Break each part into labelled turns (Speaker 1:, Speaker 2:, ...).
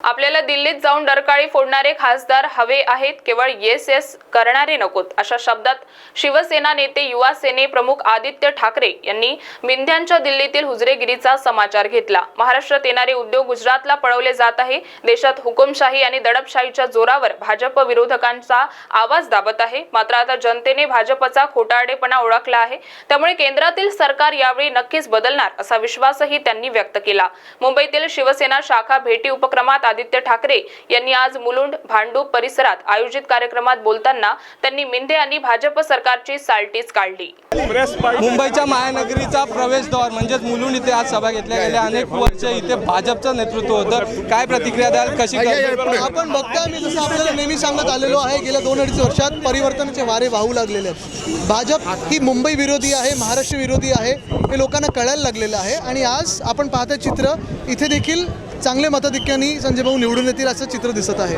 Speaker 1: आपल्याला दिल्लीत जाऊन डरकाळी फोडणारे खासदार हवे आहेत केवळ येस येस करणारे नकोत अशा शब्दात शिवसेना नेते युवा सेने प्रमुख आदित्य ठाकरे यांनी मिंध्यांच्या दिल्लीतील हुजरेगिरीचा समाचार घेतला. महाराष्ट्रात येणारे उद्योग गुजरातला पळवले जात आहे. देशात हुकुमशाही आणि दडपशाहीच्या जोरावर भाजप विरोधकांचा आवाज दाबत आहे. मात्र आता जनतेने भाजपचा खोटारडेपणा ओळखला आहे. त्यामुळे केंद्रातील सरकार यावेळी नक्कीच बदलणार असा विश्वासही त्यांनी व्यक्त केला. मुंबईतील शिवसेना शाखा भेटी उपक्रमात आदित्य ठाकरे यांनी आज मुलुंड भांडूप परिसरात आयोजित कार्यक्रमात बोलताना त्यांनी मिंदे यांनी भाजप सरकारची साल्टीच काढली.
Speaker 2: मुंबईच्या महानगरीचा प्रवेशद्वार म्हणजेच मुलुंड इथे आज सभा घेतल्या गेल्या. अनेक वर्ष इथे भाजपचं नेतृत्व होतं. काय प्रतिक्रिया द्याल? कशी
Speaker 3: आपण बघताय मी जसं आपल्याला नेहमी सांगत आलेलो आहे गेल्या दोन अडीच वर्षात परिवर्तनाचे वारे वाहू लागलेले आहेत. भाजप ही मुंबई विरोधी आहे महाराष्ट्र विरोधी आहे हे लोकांना कळायला लागलेलं आहे. आणि आज आपण पाहता चित्र इथे देखील चांगले मताधिक्याने संजय भाऊ निवडून येतील असं चित्र दिसत आहे.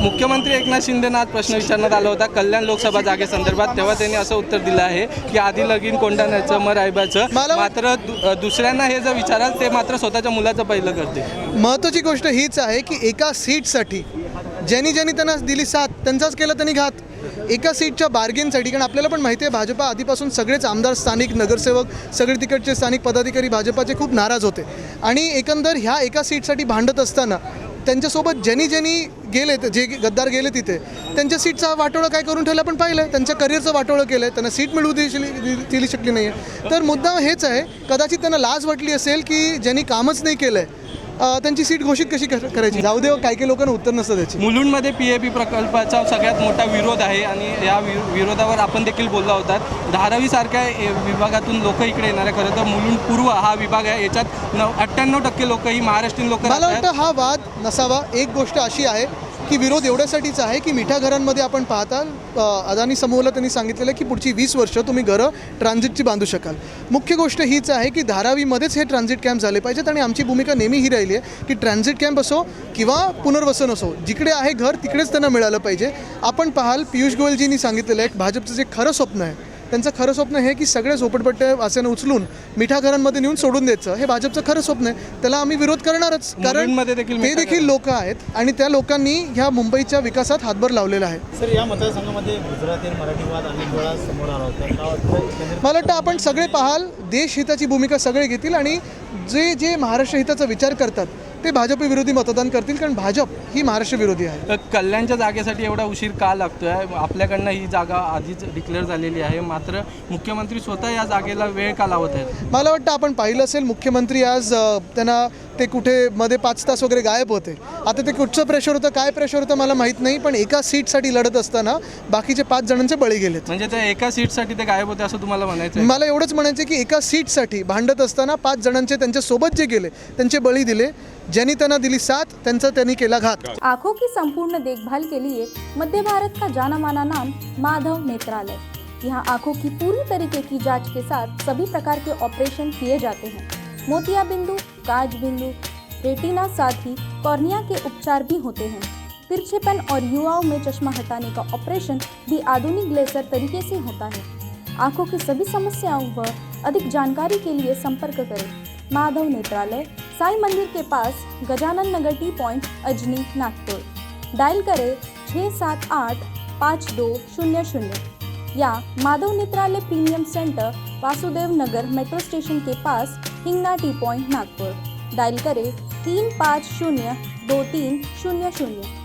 Speaker 2: मुख्यमंत्री एकनाथ शिंदेना आज प्रश्न विचारण्यात आला होता. कल्याण लोकसभा जागेसंदर्भात तेव्हा त्यांनी असं उत्तर दिलं आहे की आधी लगीन कोंडाण्याचं मग रायबाचं.
Speaker 3: मला-
Speaker 2: मात्र दुसऱ्यांना हे जर विचाराल ते मात्र स्वतःच्या मुलाचं पहिलं करते
Speaker 3: महत्त्वाची गोष्ट हीच आहे की एका सीटसाठी ज्यांनी ज्यांनी त्यांना दिली साथ त्यांचाच केला त्यांनी घात. एका सीटच्या बार्गेनसाठी कारण आपल्याला पण माहिती आहे भाजपा आधीपासून सगळेच आमदार स्थानिक नगरसेवक सगळे तिकडचे स्थानिक पदाधिकारी भाजपाचे खूप नाराज होते. आणि एकंदर ह्या एका सीटसाठी भांडत असताना त्यांच्यासोबत ज्यांनी ज्यांनी गेले जे गद्दार गेले तिथे त्यांच्या सीटचा वाटोळं काय करून ठेवलं आपण पाहिलं आहे त्यांच्या करिअरचं वाटोळं केलं आहे त्यांना सीट मिळवू दिली दिली शकली नाही आहे तर मुद्दा हेच आहे कदाचित त्यांना लाज वाटली असेल की ज्यांनी कामच नाही केलं आहे त्यांची सीट घोषित कशी कर- करायची? जाऊ दे हो, काही काही लोकांना उत्तर नसतं त्याची.
Speaker 2: मुलुंडमध्ये पी ए पी प्रकल्पाचा सगळ्यात मोठा विरोध आहे आणि या विरोधावर आपण देखील बोललो होतात. धारावीसारख्या विभागातून लोक इकडे येणार आहे खरं तर. मुलुंड पूर्व हा विभाग आहे. याच्यात अठ्ठ्याण्णव टक्के लोक ही महाराष्ट्रीयन लोक
Speaker 3: मला वाटतं हा वाद नसावा. एक गोष्ट अशी आहे की विरोध एवढ्यासाठीच आहे की मिठा घरांमध्ये आपण पाहताल अदानी समूहाला त्यांनी सांगितलेलं आहे की पुढची वीस वर्ष तुम्ही घरं ट्रान्झिटची बांधू शकाल. मुख्य गोष्ट हीच आहे की धारावीमध्येच हे ट्रान्झिट कॅम्प झाले पाहिजेत आणि आमची भूमिका नेहमी ही राहिली आहे की ट्रान्झिट कॅम्प असो किंवा पुनर्वसन असो जिकडे आहे घर तिकडेच त्यांना मिळालं पाहिजे. आपण पाहाल पियुष गोयलजींनी सांगितलेलं आहे भाजपचं जे खरं स्वप्न आहे त्यांचं खरं स्वप्न हे की सगळे झोपडपट्टे वासेनं उचलून मिठा घरांमध्ये नेऊन सोडून द्यायचं. हे भाजपचं खरं स्वप्न आहे. त्याला आम्ही विरोध करणारच. कारण ते देखील लोक आहेत आणि त्या लोकांनी ह्या मुंबईच्या विकासात हातभार लावलेला आहे.
Speaker 4: सर या मतदारसंघामध्ये गुजराती मराठीवाद अनेक वेळा समोर आला होता. का वाटतं? केंद्र
Speaker 3: मला वाटतं आपण सगळे पाहाल देशहिताची भूमिका सगळे घेतील आणि जे जे महाराष्ट्र हिताचा विचार करतात ते भाजप विरोधी मतदान करतील कारण भाजप ही महाराष्ट्र विरोधी आहे.
Speaker 2: कल्याणच्या जागेसाठी एवढा उशीर का लागतोय? आपल्याकडनं ही जागा आधीच डिक्लेअर झालेली आहे. मात्र मुख्यमंत्री स्वतः या जागेला वेळ का लावत आहेत?
Speaker 3: मला वाटतं आपण पाहिलं असेल मुख्यमंत्री आज त्यांना ते कुठे मध्ये पाच तास वगैरे गायब होते. आता ते कुठचं प्रेशर होतं काय प्रेशर होतं मला माहीत नाही पण एका सीटसाठी लढत असताना बाकीचे पाच जणांचे बळी गेलेत.
Speaker 2: म्हणजे त्या एका सीटसाठी ते गायब होते असं तुम्हाला म्हणायचं?
Speaker 3: मला एवढंच म्हणायचं की एका सीटसाठी भांडत असताना पाच जणांचे त्यांच्यासोबत जे गेले त्यांचे बळी दिले ज्यांनी त्यांना दिली साथ त्यांचा त्यांनी केला घात.
Speaker 5: आंखों की संपूर्ण देखभाल के लिए मध्य भारत का जाना माना नाम माधव नेत्रालय. यहाँ आंखों की पूरी तरीके की जांच के साथ सभी प्रकार के ऑपरेशन किए जाते हैं। मोतिया बिंदु काज बिंदु रेटिना साथ ही कॉर्निया के उपचार भी होते हैं। तिरछेपन और युवाओं में चश्मा हटाने का ऑपरेशन भी आधुनिक लेजर तरीके से होता है। आँखों की सभी समस्याओं व अधिक जानकारी के लिए संपर्क करें। माधव नेत्रालय, साई मंदिर के pass, Gajanan Nagar T point, Ajni, Nagpur. Dial करें छः सात आठ पाँच दो शून्य शून्य। या Madhav Netralaya premium centre, Vasudev Nagar metro station के pass Hingna T point Nagpur. Dial करें तीन पाँच शून्य दो तीन शून्य शून्य.